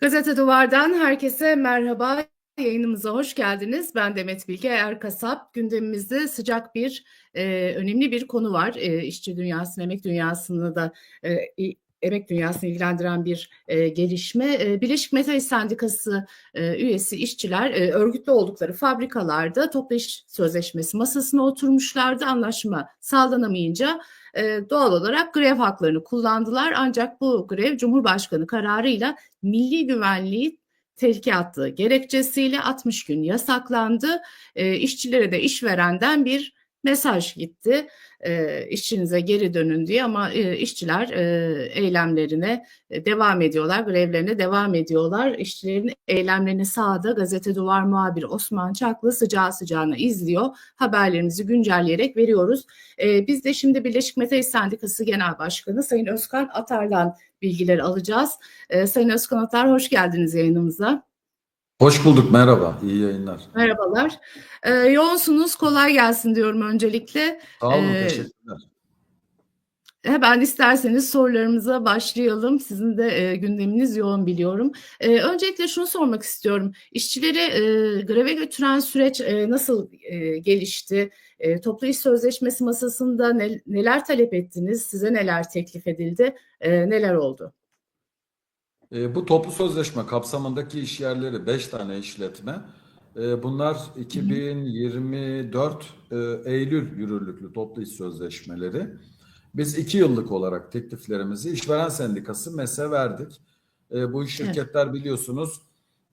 Gazete Duvar'dan herkese merhaba. Yayınımıza hoş geldiniz. Ben Demet Bilge Erkasap. Gündemimizde sıcak bir, e, önemli bir konu var. E, işçi dünyasını, emek dünyasını da e, emek dünyasını ilgilendiren bir e, gelişme. E, Birleşik Metal İş Sendikası e, üyesi işçiler e, örgütlü oldukları fabrikalarda toplu iş sözleşmesi masasına oturmuşlardı. Anlaşma sağlanamayınca e, doğal olarak grev haklarını kullandılar. Ancak bu grev Cumhurbaşkanı kararıyla milli güvenliği tehlike attığı gerekçesiyle 60 gün yasaklandı. E, işçilere de işverenden bir mesaj gitti. E, işçinize geri dönün diye ama e, işçiler e, eylemlerine e, devam ediyorlar, grevlerine devam ediyorlar. İşçilerin eylemlerini sahada gazete duvar muhabiri Osman Çaklı sıcağı sıcağına izliyor. Haberlerimizi güncelleyerek veriyoruz. E, biz de şimdi Birleşik Metal Sendikası Genel Başkanı Sayın Özkan Atar'dan bilgileri alacağız. E, Sayın Özkan Atar hoş geldiniz yayınımıza. Hoş bulduk, merhaba, iyi yayınlar. Merhabalar. E, yoğunsunuz, kolay gelsin diyorum öncelikle. Sağ olun, Ee, teşekkürler. Hemen isterseniz sorularımıza başlayalım. Sizin de e, gündeminiz yoğun biliyorum. E, öncelikle şunu sormak istiyorum. İşçileri e, greve götüren süreç e, nasıl e, gelişti? E, toplu iş sözleşmesi masasında ne, neler talep ettiniz? Size neler teklif edildi? E, neler oldu? E, bu toplu sözleşme kapsamındaki iş yerleri 5 tane işletme. E, bunlar 2024 e, Eylül yürürlüklü toplu iş sözleşmeleri. Biz 2 yıllık olarak tekliflerimizi işveren sendikası MES'e verdik. E, bu şirketler biliyorsunuz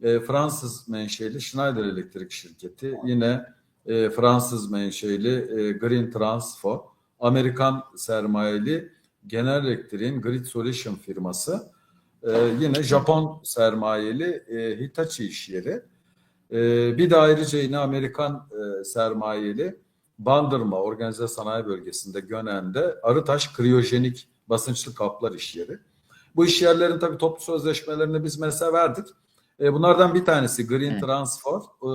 e, Fransız menşeli Schneider Elektrik Şirketi, yine e, Fransız menşeli e, Green Transfo, Amerikan sermayeli General Electric'in Grid Solution firması, e, yine Japon sermayeli e, Hitachi iş yeri, e, bir de ayrıca yine Amerikan e, sermayeli Bandırma Organize Sanayi Bölgesi'nde Gönen'de Arıtaş Kriyojenik Basınçlı Kaplar iş yeri. Bu iş yerlerin tabii toplu sözleşmelerini biz mesela verdik. E, bunlardan bir tanesi Green Evet. Transfer e,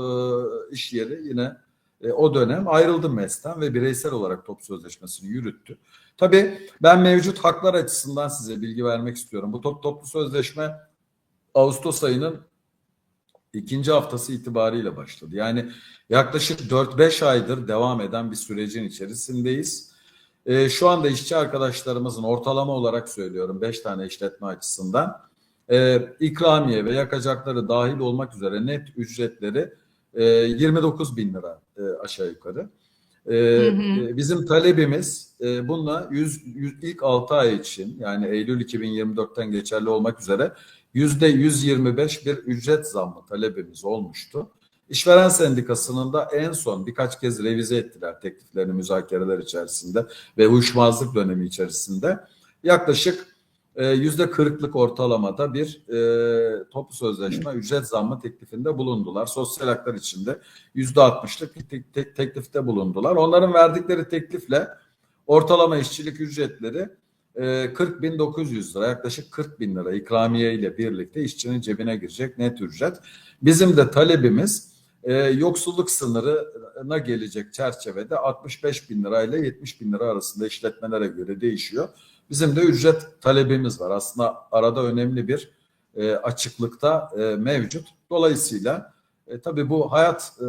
iş yeri yine e, o dönem ayrıldı MES'ten ve bireysel olarak toplu sözleşmesini yürüttü. Tabii ben mevcut haklar açısından size bilgi vermek istiyorum. Bu top, toplu sözleşme Ağustos ayının ikinci haftası itibariyle başladı. Yani yaklaşık 4-5 aydır devam eden bir sürecin içerisindeyiz. E, şu anda işçi arkadaşlarımızın ortalama olarak söylüyorum 5 tane işletme açısından e, ikramiye ve yakacakları dahil olmak üzere net ücretleri e, 29 bin lira e, aşağı yukarı. E, Hı hı. e, Bizim talebimiz e, bununla 100, 100 ilk 6 ay için yani Eylül 2024'ten geçerli olmak üzere yüzde 125 bir ücret zammı talebimiz olmuştu. İşveren Sendikası'nın da en son birkaç kez revize ettiler tekliflerini müzakereler içerisinde ve uyuşmazlık dönemi içerisinde. Yaklaşık yüzde 40'lık ortalamada bir e, toplu sözleşme ücret zammı teklifinde bulundular. Sosyal haklar içinde yüzde 60'lık bir tek- tek- teklifte bulundular. Onların verdikleri teklifle ortalama işçilik ücretleri e, 40.900 lira yaklaşık 40 bin lira ikramiye ile birlikte işçinin cebine girecek net ücret. Bizim de talebimiz e, yoksulluk sınırına gelecek çerçevede 65 bin lira ile 70 bin lira arasında işletmelere göre değişiyor. Bizim de ücret talebimiz var. Aslında arada önemli bir e, açıklıkta e, mevcut. Dolayısıyla e, tabii bu hayat e,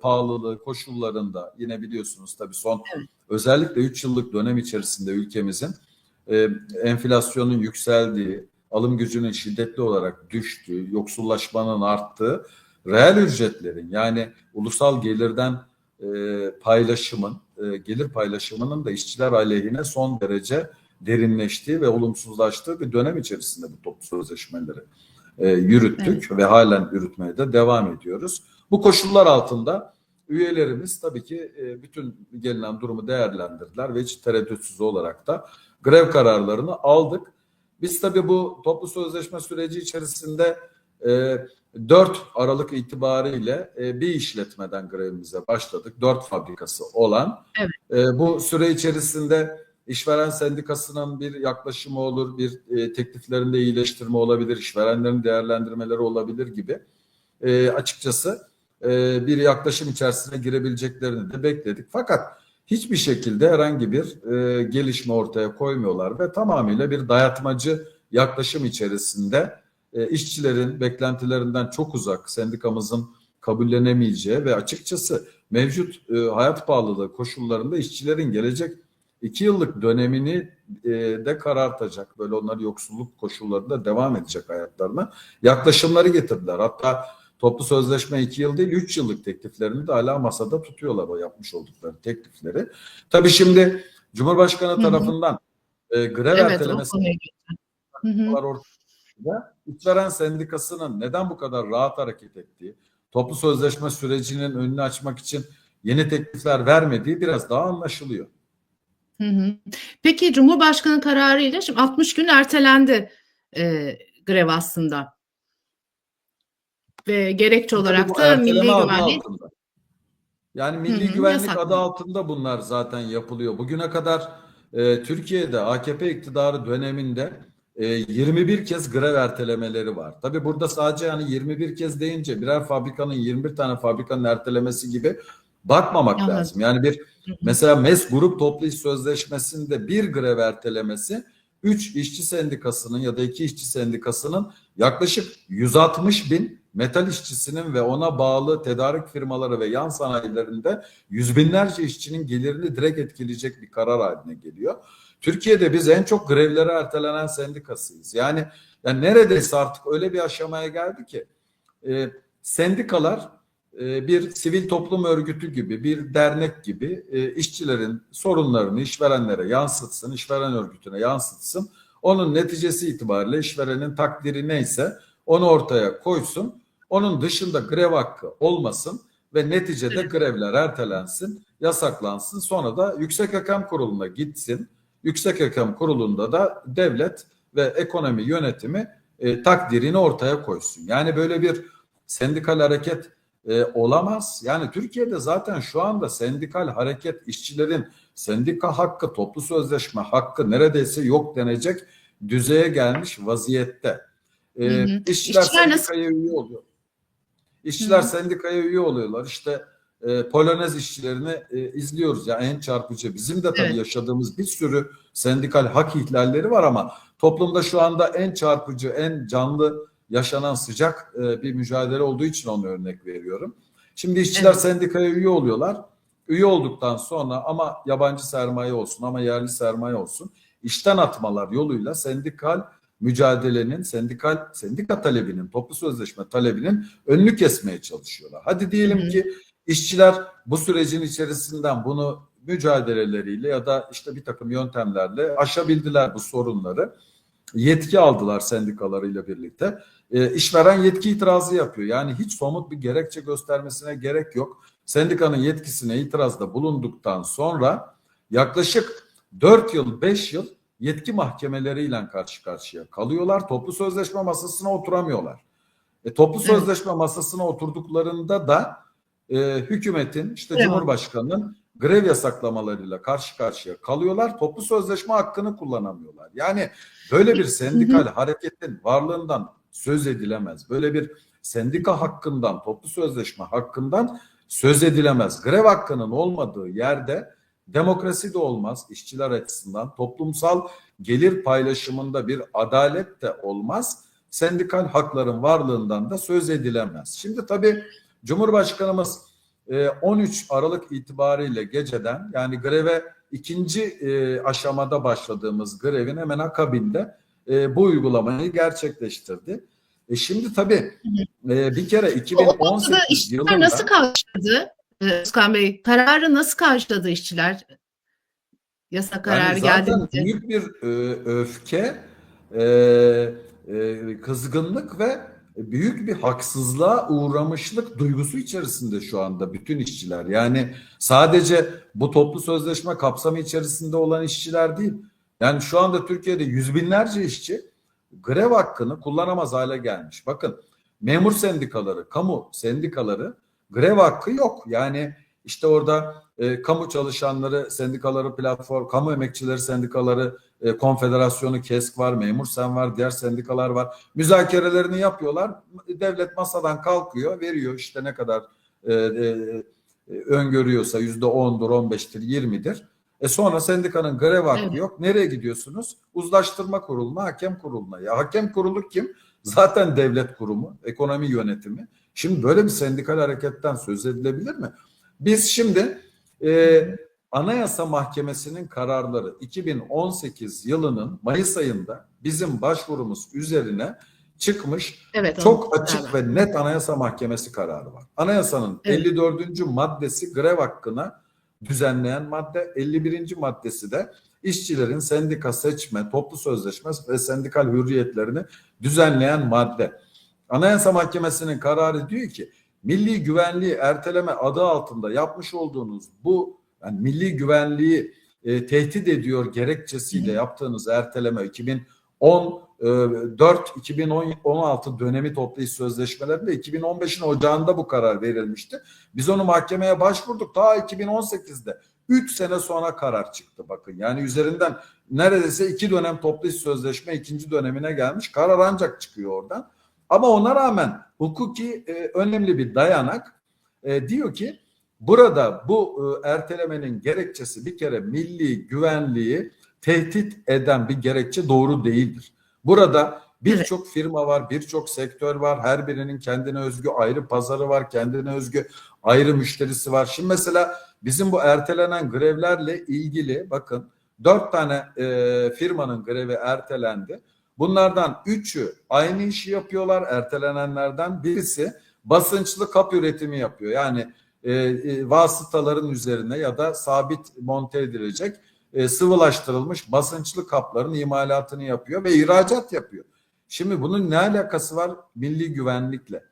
pahalılığı koşullarında yine biliyorsunuz tabii son Evet. özellikle 3 yıllık dönem içerisinde ülkemizin e, enflasyonun yükseldiği, alım gücünün şiddetli olarak düştüğü, yoksullaşmanın arttığı, reel ücretlerin yani ulusal gelirden e, paylaşımın, e, gelir paylaşımının da işçiler aleyhine son derece derinleştiği ve olumsuzlaştığı bir dönem içerisinde bu toplu sözleşmeleri e, yürüttük ve halen yürütmeye de devam ediyoruz. Bu koşullar altında üyelerimiz tabii ki e, bütün gelinen durumu değerlendirdiler ve hiç tereddütsüz olarak da grev kararlarını aldık. Biz tabii bu toplu sözleşme süreci içerisinde e, 4 Aralık itibariyle e, bir işletmeden grevimize başladık. 4 fabrikası olan. Evet. E, bu süre içerisinde işveren sendikasının bir yaklaşımı olur, bir e, tekliflerinde iyileştirme olabilir, işverenlerin değerlendirmeleri olabilir gibi. E, açıkçası e, bir yaklaşım içerisine girebileceklerini de bekledik. Fakat hiçbir şekilde herhangi bir e, gelişme ortaya koymuyorlar ve tamamıyla bir dayatmacı yaklaşım içerisinde e, işçilerin beklentilerinden çok uzak, sendikamızın kabullenemeyeceği ve açıkçası mevcut e, hayat pahalılığı koşullarında işçilerin gelecek iki yıllık dönemini e, de karartacak. Böyle onlar yoksulluk koşullarında devam edecek hayatlarına. Yaklaşımları getirdiler. Hatta toplu sözleşme iki yıl değil üç yıllık tekliflerini de hala masada tutuyorlar o yapmış oldukları teklifleri. Tabii şimdi Cumhurbaşkanı tarafından e, grev Evet, ertelemesi ortada. İşveren sendikasının neden bu kadar rahat hareket ettiği, toplu sözleşme sürecinin önünü açmak için yeni teklifler vermediği biraz daha anlaşılıyor. Hı hı. Peki Cumhurbaşkanı kararıyla şimdi 60 gün ertelendi e, grev aslında. Ve gerekçe olarak da milli güvenlik altında. Yani milli Hı hı, güvenlik yasaklı. adı altında bunlar zaten yapılıyor. Bugüne kadar e, Türkiye'de AKP iktidarı döneminde e, 21 kez grev ertelemeleri var. Tabii burada sadece yani 21 kez deyince birer fabrikanın 21 tane fabrikanın ertelemesi gibi bakmamak Anladım. lazım. Yani bir mesela MES Grup Toplu İş Sözleşmesi'nde bir grev ertelemesi 3 işçi sendikasının ya da 2 işçi sendikasının yaklaşık 160 bin metal işçisinin ve ona bağlı tedarik firmaları ve yan sanayilerinde yüz binlerce işçinin gelirini direkt etkileyecek bir karar haline geliyor. Türkiye'de biz en çok grevlere ertelenen sendikasıyız. Yani, yani neredeyse artık öyle bir aşamaya geldi ki e, sendikalar bir sivil toplum örgütü gibi, bir dernek gibi e, işçilerin sorunlarını işverenlere yansıtsın, işveren örgütüne yansıtsın. Onun neticesi itibariyle işverenin takdiri neyse onu ortaya koysun. Onun dışında grev hakkı olmasın ve neticede grevler ertelensin, yasaklansın. Sonra da Yüksek Hakem Kurulu'na gitsin. Yüksek Hakem Kurulu'nda da devlet ve ekonomi yönetimi e, takdirini ortaya koysun. Yani böyle bir sendikal hareket e, olamaz. Yani Türkiye'de zaten şu anda sendikal hareket işçilerin sendika hakkı, toplu sözleşme hakkı neredeyse yok denecek düzeye gelmiş vaziyette. E, Hı hı. işçiler İşçiler nasıl- sendikaya üye oluyor. İşçiler Hı hı. sendikaya üye oluyorlar. İşte e, Polonez işçilerini e, izliyoruz ya en çarpıcı. Bizim de tabii Evet. yaşadığımız bir sürü sendikal hak ihlalleri var ama toplumda şu anda en çarpıcı, en canlı yaşanan sıcak e, bir mücadele olduğu için onu örnek veriyorum. Şimdi işçiler Evet. sendikaya üye oluyorlar. Üye olduktan sonra ama yabancı sermaye olsun ama yerli sermaye olsun işten atmalar yoluyla sendikal mücadelenin, sendikal sendika talebinin, toplu sözleşme talebinin önünü kesmeye çalışıyorlar. Hadi diyelim Hı ki işçiler bu sürecin içerisinden bunu mücadeleleriyle ya da işte bir takım yöntemlerle aşabildiler bu sorunları. Yetki aldılar sendikalarıyla birlikte. E, işveren yetki itirazı yapıyor. Yani hiç somut bir gerekçe göstermesine gerek yok. Sendikanın yetkisine itirazda bulunduktan sonra yaklaşık 4 yıl 5 yıl yetki mahkemeleriyle karşı karşıya kalıyorlar. Toplu sözleşme masasına oturamıyorlar. E, toplu sözleşme masasına oturduklarında da e, hükümetin işte Evet. Cumhurbaşkanı'nın grev yasaklamalarıyla karşı karşıya kalıyorlar. Toplu sözleşme hakkını kullanamıyorlar. Yani böyle bir sendikal hareketin varlığından söz edilemez. Böyle bir sendika hakkından, toplu sözleşme hakkından söz edilemez. Grev hakkının olmadığı yerde demokrasi de olmaz işçiler açısından. Toplumsal gelir paylaşımında bir adalet de olmaz. Sendikal hakların varlığından da söz edilemez. Şimdi tabii Cumhurbaşkanımız e, 13 Aralık itibariyle geceden yani greve ikinci e, aşamada başladığımız grevin hemen akabinde e, bu uygulamayı gerçekleştirdi. E şimdi tabii e, bir kere O 2018 noktada işçiler yılında nasıl karşıladı? Ee, Özkan Bey, kararı nasıl karşıladı işçiler? Yasa kararı Yani zaten geldiğinde. büyük bir e, öfke, e, e, kızgınlık ve büyük bir haksızlığa uğramışlık duygusu içerisinde şu anda bütün işçiler. Yani sadece bu toplu sözleşme kapsamı içerisinde olan işçiler değil. Yani şu anda Türkiye'de yüz binlerce işçi grev hakkını kullanamaz hale gelmiş. Bakın memur sendikaları, kamu sendikaları grev hakkı yok. Yani işte orada e, kamu çalışanları sendikaları platform, kamu emekçileri sendikaları e, konfederasyonu KESK var, memur sen var, diğer sendikalar var. Müzakerelerini yapıyorlar. Devlet masadan kalkıyor, veriyor işte ne kadar e, e, e, öngörüyorsa yüzde ondur, on beştir, yirmidir. E sonra sendikanın grev hakkı Evet. yok. Nereye gidiyorsunuz? Uzlaştırma kuruluna, hakem kuruluna. Ya hakem kurulu kim? Zaten devlet kurumu, ekonomi yönetimi. Şimdi böyle bir sendikal hareketten söz edilebilir mi? Biz şimdi e, Anayasa Mahkemesi'nin kararları 2018 yılının Mayıs ayında bizim başvurumuz üzerine çıkmış Evet. çok onu- açık ve net Anayasa Mahkemesi kararı var. Anayasanın Evet. 54. maddesi grev hakkına düzenleyen madde, 51. maddesi de işçilerin sendika seçme, toplu sözleşme ve sendikal hürriyetlerini düzenleyen madde. Anayasa Mahkemesi'nin kararı diyor ki milli güvenliği erteleme adı altında yapmış olduğunuz bu yani milli güvenliği e, tehdit ediyor gerekçesiyle yaptığınız erteleme 2014 2016 dönemi toplu iş sözleşmelerinde 2015'in ocağında bu karar verilmişti. Biz onu mahkemeye başvurduk ta 2018'de. 3 sene sonra karar çıktı bakın. Yani üzerinden neredeyse iki dönem toplu iş sözleşme ikinci dönemine gelmiş. Karar ancak çıkıyor oradan. Ama ona rağmen hukuki e, önemli bir dayanak e, diyor ki burada bu e, ertelemenin gerekçesi bir kere milli güvenliği tehdit eden bir gerekçe doğru değildir. Burada birçok firma var, birçok sektör var. Her birinin kendine özgü ayrı pazarı var, kendine özgü ayrı müşterisi var. Şimdi mesela bizim bu ertelenen grevlerle ilgili bakın dört tane e, firmanın grevi ertelendi. Bunlardan üçü aynı işi yapıyorlar. Ertelenenlerden birisi basınçlı kap üretimi yapıyor. Yani e, e, vasıtaların üzerine ya da sabit monte edilecek e, sıvılaştırılmış basınçlı kapların imalatını yapıyor ve ihracat yapıyor. Şimdi bunun ne alakası var milli güvenlikle?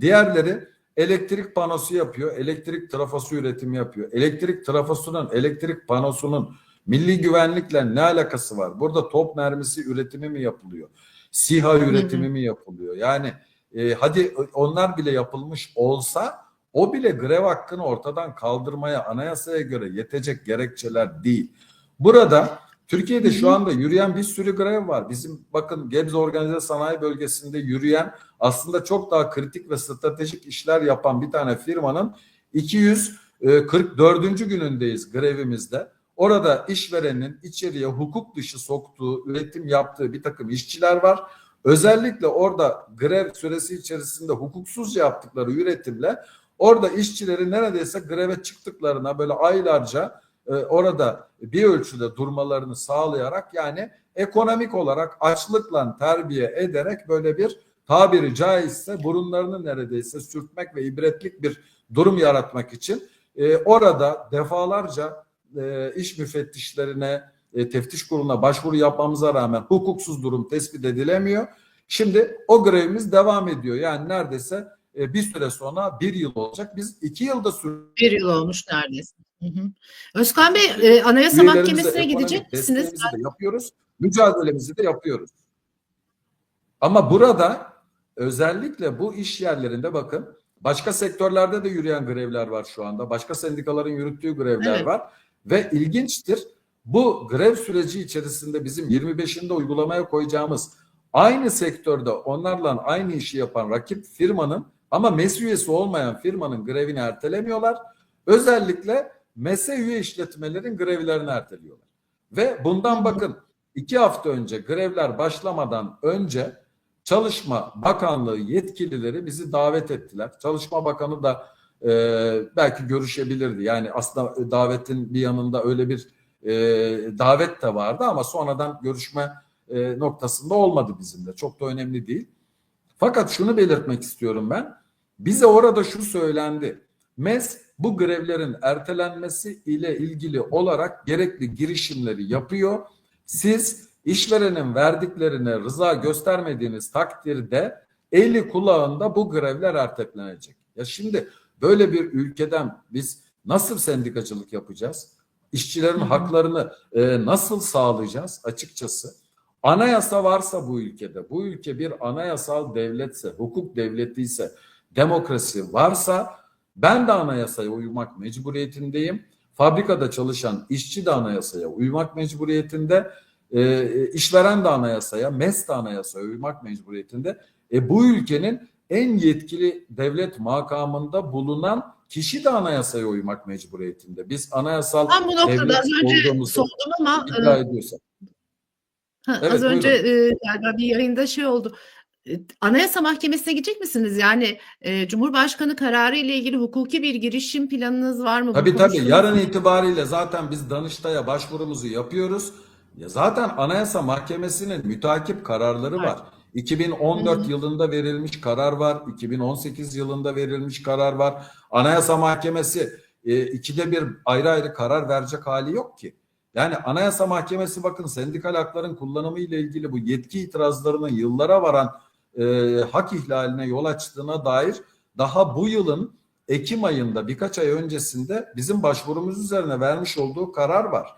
Diğerleri elektrik panosu yapıyor, elektrik trafosu üretimi yapıyor. Elektrik trafosunun, elektrik panosunun milli güvenlikle ne alakası var? Burada top mermisi üretimi mi yapılıyor? SİHA üretimi mi yapılıyor? Yani e, hadi onlar bile yapılmış olsa o bile grev hakkını ortadan kaldırmaya anayasaya göre yetecek gerekçeler değil. Burada Türkiye'de şu anda yürüyen bir sürü grev var. Bizim bakın Gebze Organize Sanayi Bölgesi'nde yürüyen aslında çok daha kritik ve stratejik işler yapan bir tane firmanın 244. günündeyiz grevimizde. Orada işverenin içeriye hukuk dışı soktuğu, üretim yaptığı bir takım işçiler var. Özellikle orada grev süresi içerisinde hukuksuzca yaptıkları üretimle orada işçileri neredeyse greve çıktıklarına böyle aylarca e, orada bir ölçüde durmalarını sağlayarak yani ekonomik olarak açlıkla terbiye ederek böyle bir tabiri caizse burunlarını neredeyse sürtmek ve ibretlik bir durum yaratmak için e, orada defalarca e, iş müfettişlerine, e, teftiş kuruluna başvuru yapmamıza rağmen hukuksuz durum tespit edilemiyor. Şimdi o grevimiz devam ediyor. Yani neredeyse e, bir süre sonra bir yıl olacak. Biz iki yılda sür Bir yıl olmuş neredeyse. Hı hı. Özkan Bey, e, Anayasa Mahkemesi'ne gidecek misiniz? de yapıyoruz. Mücadelemizi de yapıyoruz. Ama burada özellikle bu iş yerlerinde bakın başka sektörlerde de yürüyen grevler var şu anda. Başka sendikaların yürüttüğü grevler Evet. var. Ve ilginçtir bu grev süreci içerisinde bizim 25'inde uygulamaya koyacağımız aynı sektörde onlarla aynı işi yapan rakip firmanın ama MES üyesi olmayan firmanın grevini ertelemiyorlar. Özellikle MES'e üye işletmelerin grevlerini erteliyorlar. Ve bundan bakın iki hafta önce grevler başlamadan önce Çalışma Bakanlığı yetkilileri bizi davet ettiler. Çalışma Bakanı da e, belki görüşebilirdi. Yani aslında davetin bir yanında öyle bir e, davet de vardı ama sonradan görüşme e, noktasında olmadı bizimle. Çok da önemli değil. Fakat şunu belirtmek istiyorum ben. Bize orada şu söylendi. MES bu grevlerin ertelenmesi ile ilgili olarak gerekli girişimleri yapıyor. Siz işverenin verdiklerine rıza göstermediğiniz takdirde eli kulağında bu grevler ertelenecek. Ya şimdi böyle bir ülkeden biz nasıl sendikacılık yapacağız? İşçilerin haklarını e, nasıl sağlayacağız açıkçası? Anayasa varsa bu ülkede, bu ülke bir anayasal devletse, hukuk devleti ise, demokrasi varsa ben de anayasaya uymak mecburiyetindeyim. Fabrikada çalışan işçi de anayasaya uymak mecburiyetinde, e, işveren de anayasaya, MES de anayasaya uymak mecburiyetinde. E, bu ülkenin en yetkili devlet makamında bulunan kişi de anayasaya uymak mecburiyetinde. Biz anayasal Ben bu noktada devlet az önce sordum ama iddia e, ediyorsak. Ha, Evet, az önce buyurun. e, galiba bir yayında şey oldu. E, Anayasa Mahkemesi'ne gidecek misiniz? Yani e, Cumhurbaşkanı kararı ile ilgili hukuki bir girişim planınız var mı? Bu Tabii tabii konuştunuz mu? yarın itibariyle zaten biz Danıştay'a başvurumuzu yapıyoruz. Ya zaten Anayasa Mahkemesi'nin mütakip kararları Var. var. 2014 Hı hı. yılında verilmiş karar var. 2018 yılında verilmiş karar var. Anayasa Mahkemesi e, ikide bir ayrı ayrı karar verecek hali yok ki. Yani Anayasa Mahkemesi bakın sendikal hakların kullanımı ile ilgili bu yetki itirazlarının yıllara varan e, hak ihlaline yol açtığına dair daha bu yılın Ekim ayında birkaç ay öncesinde bizim başvurumuz üzerine vermiş olduğu karar var.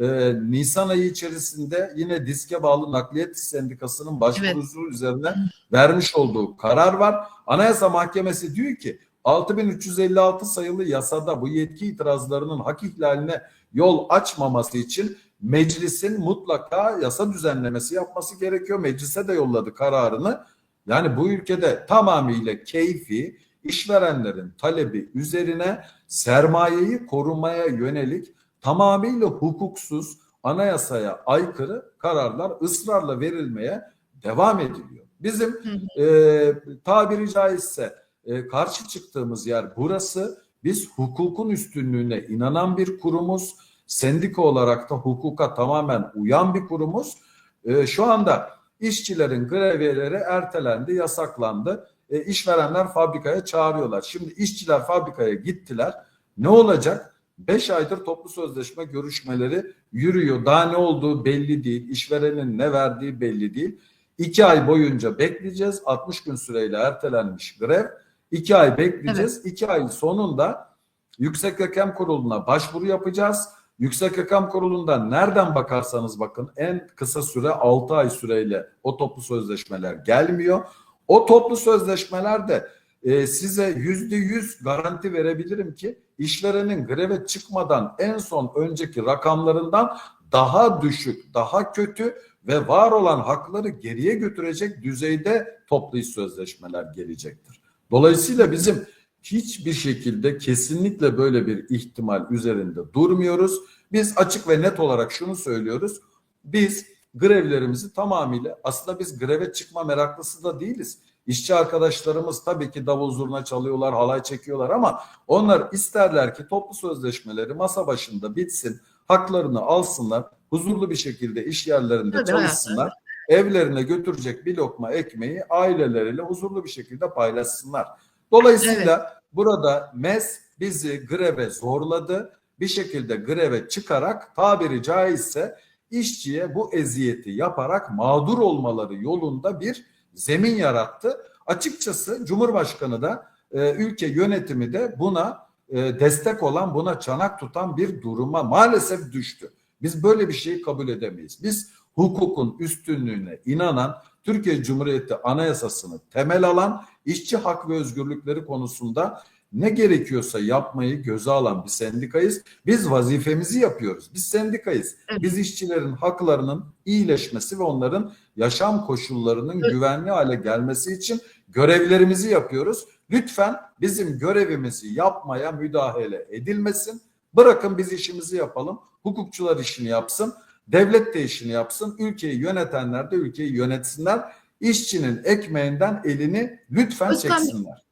Ee, Nisan ayı içerisinde yine diske bağlı nakliyat sendikasının başvurusu üzerine vermiş olduğu karar var. Anayasa Mahkemesi diyor ki 6356 sayılı yasada bu yetki itirazlarının hak ihlaline yol açmaması için meclisin mutlaka yasa düzenlemesi yapması gerekiyor. Meclise de yolladı kararını. Yani bu ülkede tamamıyla keyfi işverenlerin talebi üzerine sermayeyi korumaya yönelik tamamıyla hukuksuz, anayasaya aykırı kararlar ısrarla verilmeye devam ediliyor. Bizim e, tabiri caizse e, karşı çıktığımız yer burası. Biz hukukun üstünlüğüne inanan bir kurumuz. Sendika olarak da hukuka tamamen uyan bir kurumuz. E, şu anda işçilerin grevleri ertelendi, yasaklandı. E, işverenler fabrikaya çağırıyorlar. Şimdi işçiler fabrikaya gittiler. Ne olacak? 5 aydır toplu sözleşme görüşmeleri yürüyor. Daha ne olduğu belli değil. İşverenin ne verdiği belli değil. 2 ay boyunca bekleyeceğiz. 60 gün süreyle ertelenmiş grev. 2 ay bekleyeceğiz. 2 ay sonunda Yüksek Hakem Kurulu'na başvuru yapacağız. Yüksek Hakem Kurulu'ndan nereden bakarsanız bakın en kısa süre 6 ay süreyle o toplu sözleşmeler gelmiyor. O toplu sözleşmelerde e, size yüzde yüz garanti verebilirim ki işverenin greve çıkmadan en son önceki rakamlarından daha düşük, daha kötü ve var olan hakları geriye götürecek düzeyde toplu iş sözleşmeler gelecektir. Dolayısıyla bizim hiçbir şekilde kesinlikle böyle bir ihtimal üzerinde durmuyoruz. Biz açık ve net olarak şunu söylüyoruz. Biz grevlerimizi tamamıyla aslında biz greve çıkma meraklısı da değiliz. İşçi arkadaşlarımız tabii ki davul zurna çalıyorlar, halay çekiyorlar ama onlar isterler ki toplu sözleşmeleri masa başında bitsin, haklarını alsınlar, huzurlu bir şekilde iş yerlerinde Tabii, çalışsınlar. Evlerine götürecek bir lokma ekmeği aileleriyle huzurlu bir şekilde paylaşsınlar. Dolayısıyla burada MES bizi greve zorladı. Bir şekilde greve çıkarak tabiri caizse işçiye bu eziyeti yaparak mağdur olmaları yolunda bir zemin yarattı. Açıkçası Cumhurbaşkanı da e, ülke yönetimi de buna e, destek olan, buna çanak tutan bir duruma maalesef düştü. Biz böyle bir şeyi kabul edemeyiz. Biz hukukun üstünlüğüne inanan, Türkiye Cumhuriyeti Anayasası'nı temel alan, işçi hak ve özgürlükleri konusunda ne gerekiyorsa yapmayı göze alan bir sendikayız. Biz vazifemizi yapıyoruz. Biz sendikayız. Evet. Biz işçilerin haklarının iyileşmesi ve onların yaşam koşullarının Evet. güvenli hale gelmesi için görevlerimizi yapıyoruz. Lütfen bizim görevimizi yapmaya müdahale edilmesin. Bırakın biz işimizi yapalım. Hukukçular işini yapsın. Devlet de işini yapsın. Ülkeyi yönetenler de ülkeyi yönetsinler. İşçinin ekmeğinden elini lütfen Özkan çeksinler.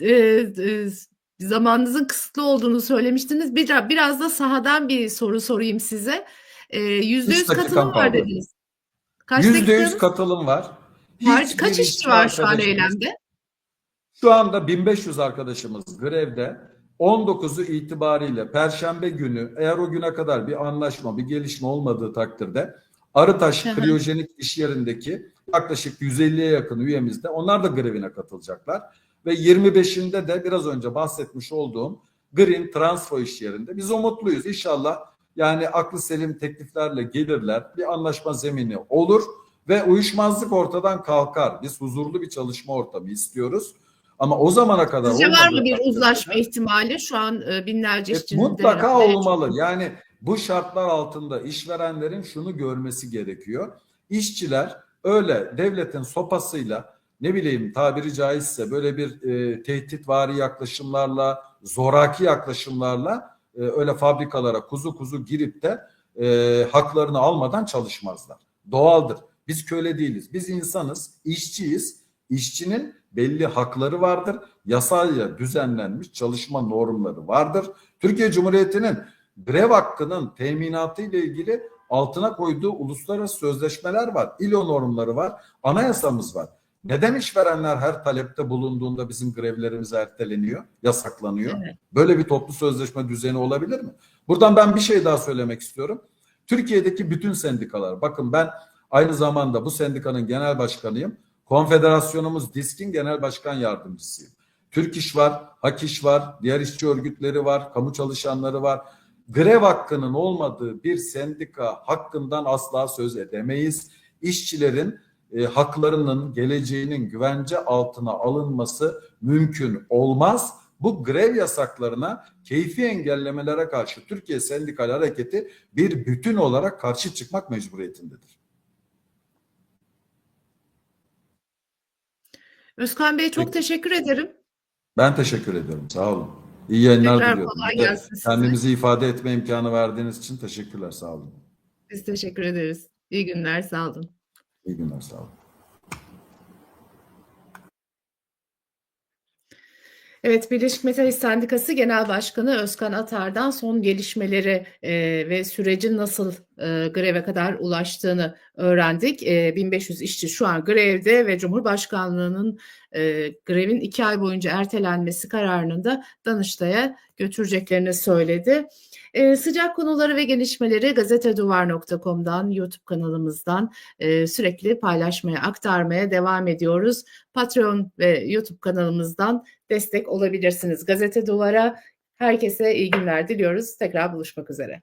e, e, zamanınızın kısıtlı olduğunu söylemiştiniz. Bir, biraz da sahadan bir soru sorayım size. E, Yüzde yüz katılım var dediniz. Yüzde yüz katılım var. Hiçbir Kaç işçi var şu an eylemde? Şu anda 1500 arkadaşımız grevde. 19'u itibariyle Perşembe günü eğer o güne kadar bir anlaşma, bir gelişme olmadığı takdirde Arıtaş. Kriyojenik iş yerindeki yaklaşık 150'ye yakın üyemiz de onlar da grevine katılacaklar. Ve 25'inde de biraz önce bahsetmiş olduğum Green Transfo iş yerinde biz umutluyuz. İnşallah yani aklı selim tekliflerle gelirler. Bir anlaşma zemini olur ve uyuşmazlık ortadan kalkar. Biz huzurlu bir çalışma ortamı istiyoruz. Ama o zamana kadar Sizce var mı bir uzlaşma ihtimali? Şu an e, binlerce e, işçinin de mutlaka en çok- olmalı. Yani bu şartlar altında işverenlerin şunu görmesi gerekiyor. İşçiler öyle devletin sopasıyla ne bileyim tabiri caizse böyle bir e, tehditvari yaklaşımlarla, zoraki yaklaşımlarla e, öyle fabrikalara kuzu kuzu girip de e, haklarını almadan çalışmazlar. Doğaldır. Biz köle değiliz. Biz insanız, işçiyiz. İşçinin belli hakları vardır. Yasayla düzenlenmiş çalışma normları vardır. Türkiye Cumhuriyeti'nin grev hakkının teminatı ile ilgili altına koyduğu uluslararası sözleşmeler var. İLO normları var. Anayasamız var. Neden işverenler her talepte bulunduğunda bizim grevlerimiz erteleniyor, yasaklanıyor? Evet. Böyle bir toplu sözleşme düzeni olabilir mi? Buradan ben bir şey daha söylemek istiyorum. Türkiye'deki bütün sendikalar, bakın ben aynı zamanda bu sendikanın genel başkanıyım. Konfederasyonumuz DİSK'in genel başkan yardımcısıyım. Türk İş var, Hak İş var, diğer işçi örgütleri var, kamu çalışanları var. Grev hakkının olmadığı bir sendika hakkından asla söz edemeyiz. İşçilerin e, haklarının, geleceğinin güvence altına alınması mümkün olmaz. Bu grev yasaklarına, keyfi engellemelere karşı Türkiye Sendikal Hareketi bir bütün olarak karşı çıkmak mecburiyetindedir. Özkan Bey çok Peki. teşekkür ederim. Ben teşekkür ediyorum. Sağ olun. İyi yayınlar Tekrar diliyorum. kolay gelsin size. Kendimizi ifade etme imkanı verdiğiniz için teşekkürler. Sağ olun. Biz teşekkür ederiz. İyi günler, sağ olun. İyi günler. Sağ olun. Evet, Birleşik Metal İş Sendikası Genel Başkanı Özkan Atar'dan son gelişmeleri e, ve sürecin nasıl e, greve kadar ulaştığını öğrendik. E, 1500 işçi şu an grevde ve Cumhurbaşkanlığı'nın e, grevin iki ay boyunca ertelenmesi kararını da Danıştay'a götüreceklerini söyledi. E, sıcak konuları ve gelişmeleri gazeteduvar.com'dan, YouTube kanalımızdan e, sürekli paylaşmaya, aktarmaya devam ediyoruz. Patreon ve YouTube kanalımızdan destek olabilirsiniz. Gazete Duvar'a herkese iyi günler diliyoruz. Tekrar buluşmak üzere.